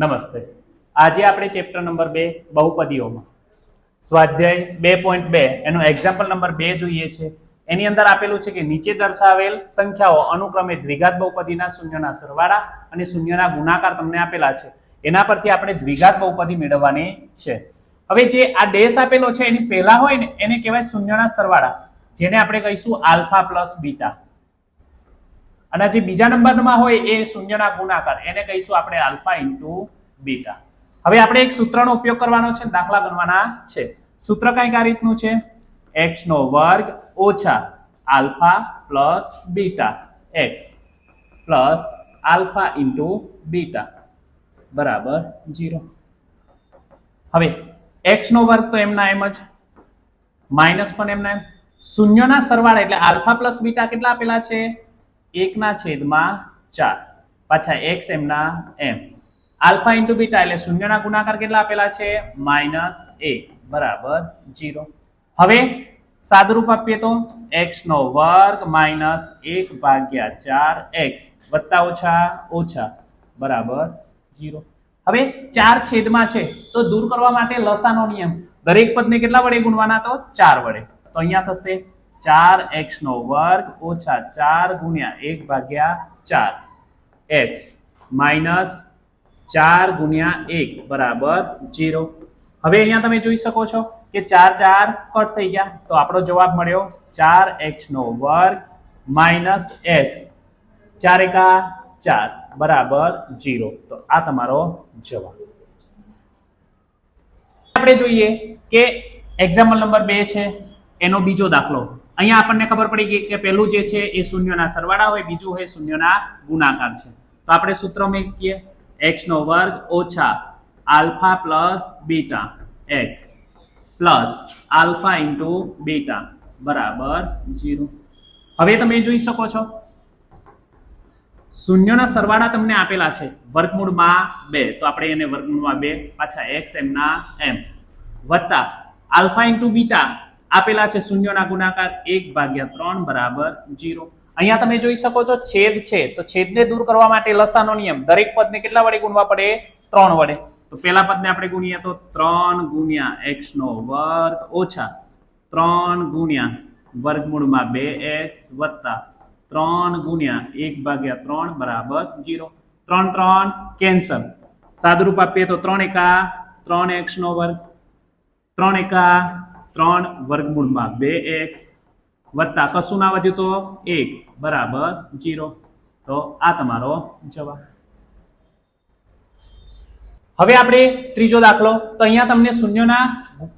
નમસ્તે. આજે આપણે ચેપ્ટર નંબર બે, બહુપદીઓમાં. સ્વાધ્યાય બે પોઈન્ટ બે, એનો એક્ઝામ્પલ નંબર બે જોઈએ છે. એની અંદર આપેલું છે કે નીચે દર્શાવેલ સંખ્યાઓ અનુક્રમે દ્વિઘાત બહુપદીના શૂન્યના સરવાળા અને શૂન્યના ગુણાકાર તમને આપેલા છે. એના પરથી આપણે દ્વિઘાત બહુપદી મેળવવાની છે. હવે જે આ ડેશ આપેલો છે, એની પહેલા હોય ને, એને કહેવાય શૂન્યના સરવાળા. જેને આપણે કહીશું આલ્ફા પ્લસ બીટા. અને જે બીજા નંબરમાં હોય એ શૂન્યના ગુણાકાર. એને કહીશું આપણે આલ્ફા ઇન્ટુ બીટા. હવે આપણે એક સૂત્રનો ઉપયોગ કરવાનો છે, દાખલા ગણવાના છે. સૂત્ર કંઈક આ રીતનું છે? એક્સ નો વર્ગ ઓછા alpha plus beta X plus alpha into beta. બરાબર, જીરો. હવે એક્સ નો વર્ગ તો એમના એમ જ. માઇનસ પણ એમના એમ. શૂન્યના સરવાળા એટલે આલ્ફા પ્લસ બીટા કેટલા આપેલા છે? એકના છેદમાં ચાર. પાછા એક્સ એમના એમ. આલ્ફા ઇન્ટુ બીટા એટલે શૂન્યના ગુણાકાર કેટલા આપેલા છે? માઇનસ એક. બરાબર જીરો હવે સાદુરૂપ આપીએ તો એક્સ નો વર્ગ માઇનસ એક ભાગ્યા ચાર એક્સ વત્તા ઓછા ઓછા. બરાબર જીરો હવે ચાર છેદમાં છે, તો દૂર કરવા માટે લસાનો નિયમ. દરેક પદને કેટલા વડે ગુણવાના? તો ચાર વડે. તો અહીંયા થશે ચાર એક્સ નો વર્ગ ઓછા ચાર ગુણ્યા એક ભાગ્યા ચાર. એક્સ માઇનસ ચાર ગુણ્યા એક બરાબર જીરો હવે અહીંયા તમે જોઈ શકો છો કે ચાર ચાર કટ થઈ ગયા. તો આપણો જવાબ મળ્યો ચાર એક્સ નો વર્ગ માઇનસ એક્સ ચાર એકા ચાર બરાબર જીરો તો આ તમારો જવાબ. આપણે જોઈએ કે એક્ઝામ્પલ નંબર બે છે. એનો બીજો દાખલો. અહીંયા આપણને ખબર પડી ગઈ કે પહેલું જે છે એ શૂન્યના સરવાળા હોય, બીજું હોય શૂન્યના ગુણાકાર છે. તો આપણે સૂત્ર મૂકીએ. એક્સ નો વર્ગ ઓછા alpha plus beta X plus alpha into beta બરાબર જીરો. હવે તમે જોઈ શકો છો. શૂન્યના સરવાળા તમને આપેલા છે વર્ગમૂળમાં બે. તો આપણે એને વર્ગમૂળમાં બે, પાછા એક્સ એમના એમ. વત્તા આલ્ફા ઇન્ટુ બીટા આપેલા છે શૂન્યના ગુણાકાર એક ભાગ્યા ત્રણ બરાબર જીરો. અહીંયા તમે જોઈ શકો છો છેદ છે. તો છેદને દૂર કરવા માટે લસાનો નિયમ. દરેક પદને કેટલા વડે ગુણવા પડે? ત્રણ વડે. તો પેલા પદને આપણે ગુણીએ તો ત્રણ ગુણ્યા એક્સ નો વર્ગ ઓછા ત્રણ ગુણ્યા વર્ગમૂળમાં બે એક્સ વત્તા ત્રણ ગુણ્યા એક ભાગ્યા ત્રણ બરાબર જીરો. ત્રણ ત્રણ કેન્સલ. સાદુરૂપ આપીએ તો ત્રણ એકા ત્રણ એક્સ નો વર્ગ. ત્રણ એકા ત્રણ વર્ગમૂળમાં બે એક્સ વત્તા કશું ના વધ્યું તો એક બરાબર જીરો. તો આ તમારો જવાબ. હવે આપણે ત્રીજો દાખલો. તો અહીંયા તમને શૂન્યના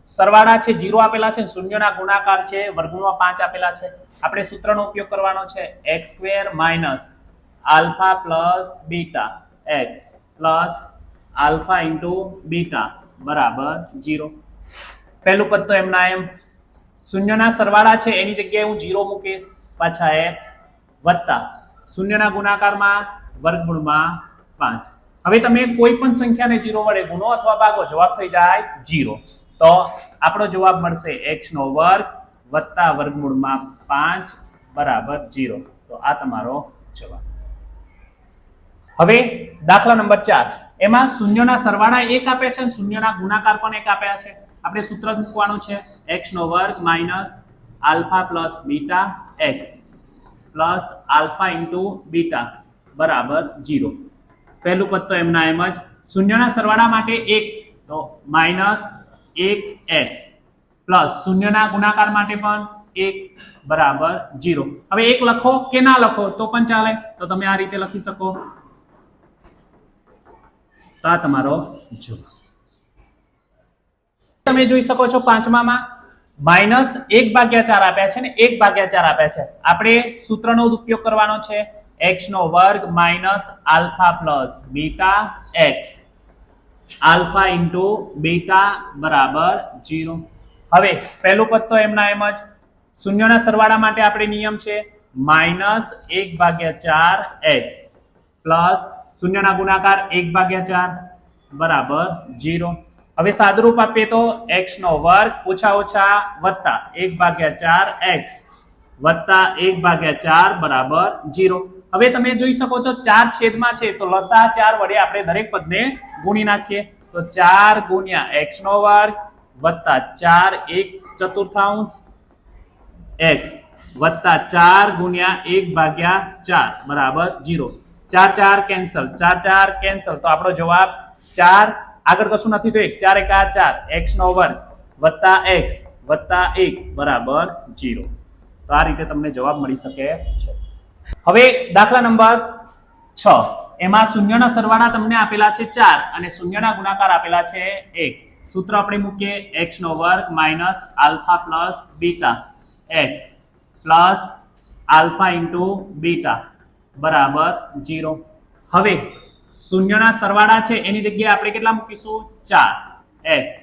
સરવાળા છે, જીરો આપેલા છે, શૂન્યના ગુણાકાર છે, વર્ગમૂળમાં પાંચ આપેલા છે. આપણે સૂત્રનો ઉપયોગ કરવાનો છે, X square minus alpha plus beta. X plus alpha into beta. બરાબર જીરો. પહેલું પદ તો એમના એમ શૂન્યના સરવાળા છે, એની જગ્યાએ હું જીરો મૂકીશ, પાછા એક્સ વત્તા શૂન્યના ગુણાકારમાં વર્ગમૂળમાં પાંચ. હવે તમે કોઈ પણ સંખ્યાને જીરો વડે ગુણો અથવા ભાગો, જવાબ થઈ જાય જીરો. તો આપણો જવાબ મળશે એક્સ નો વર્ગ વત્તા વર્ગમૂળમાં પાંચ બરાબર જીરો. તો આ તમારો જવાબ. હવે દાખલા નંબર ચાર. એમાં શૂન્યના સરવાળા એક આપે છે શૂન્યના ગુણાકાર પણ એક આપ્યા છે. આપણે સૂત્ર મૂકવાનું છે. એક્સ નો વર્ગ minus alpha plus beta X plus alpha into beta બરાબર જીરો પહેલું પદ તો એમના એમ જ. શૂન્યના સરવાળા માટે એક. તો માઇનસ એક એક્સ પ્લસ શૂન્યના ગુણાકાર માટે પણ એક બરાબર જીરો હવે એક લખો કે ના લખો તો પણ ચાલે. તો તમે આ રીતે લખી શકો. તો આ તમારો જવાબ. તમે જોઈ શકો છો પાંચમામાં, માઇનસ એક ભાગ્યા ચાર આપ્યા છે ને એક ભાગ્યા ચાર આપ્યા છે. આપણે સૂત્રનો ઉપયોગ કરવાનો છે. એક્સ નો વર્ગ minus alpha plus beta X. Alpha into beta બરાબર જીરો હવે પહેલું પદ તો એમના એમ જ. શૂન્યના સરવાળા માટે આપણે નિયમ છે માઇનસ એક ભાગ્યા ચાર એક્સ પ્લસ શૂન્યના ગુણાકાર એક ભાગ્યા ચાર બરાબર જીરો હવે સાદુરૂપ આપીએ તો એક્સ નો વર્ગ ઓછા ઓછા વત્તા એક ભાગ્યા ચાર એક્સ વત્તા એક ભાગ્યા ચાર બરાબર જીરો હવે તમે જોઈ શકો છો ચાર છેદમાં છે તો લસા ચાર વડે આપણે દરેક પદને ગુણી નાખીએ. તો ચાર ગુણ્યા એક્સ નો વર્ગ વત્તા ચાર એક ચતુર્થાંશ એક્સ વત્તા ચાર ગુણ્યા એક ભાગ્યા ચાર બરાબર જીરો ચાર ચાર કેન્સલ ચાર ચાર કેન્સલ તો આપણો જવાબ ચાર આગળ કશું નથી તો એક ચાર એક આ ચાર. એક્સ નો વર્ગ વત્તા એક્સ વત્તા એક બરાબર જીરો તો આ રીતે તમને જવાબ મળી શકે છે. હવે દાખલા નંબર છ. એમાં શૂન્યના સરવાળા તમને આપેલા છે ચાર અને શૂન્યના ગુણાકાર આપેલા છે એક. સૂત્ર આપણે મૂકીએ. એક્સ નો વર્ગ minus alpha plus beta X plus alpha into beta બરાબર જીરો હવે શૂન્યના સરવાળા છે, એની જગ્યાએ આપણે કેટલા મૂકીશું? ચાર. એક્સ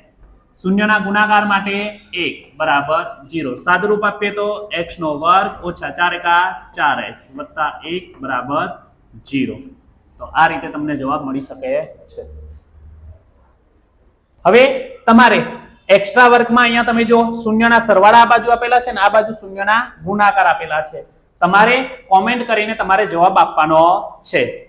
શૂન્યના ગુણાકાર માટે એક બરાબર જીરો. સાદુરૂપ આપીએ તો એક્સ નો વર્ગ ઓછા ચાર એકા ચાર એક્સ વત્તા એક બરાબર જીરો. તો આ રીતે તમને જવાબ મળી શકે છે. હવે તમારે એક્સ્ટ્રા વર્કમાં અહીંયા તમે જો શૂન્યના સરવાળા આ બાજુ આપેલા છે ને આ બાજુ શૂન્યના ગુણાકાર આપેલા છે. તમારે કોમેન્ટ કરીને તમારે જવાબ આપવાનો છે.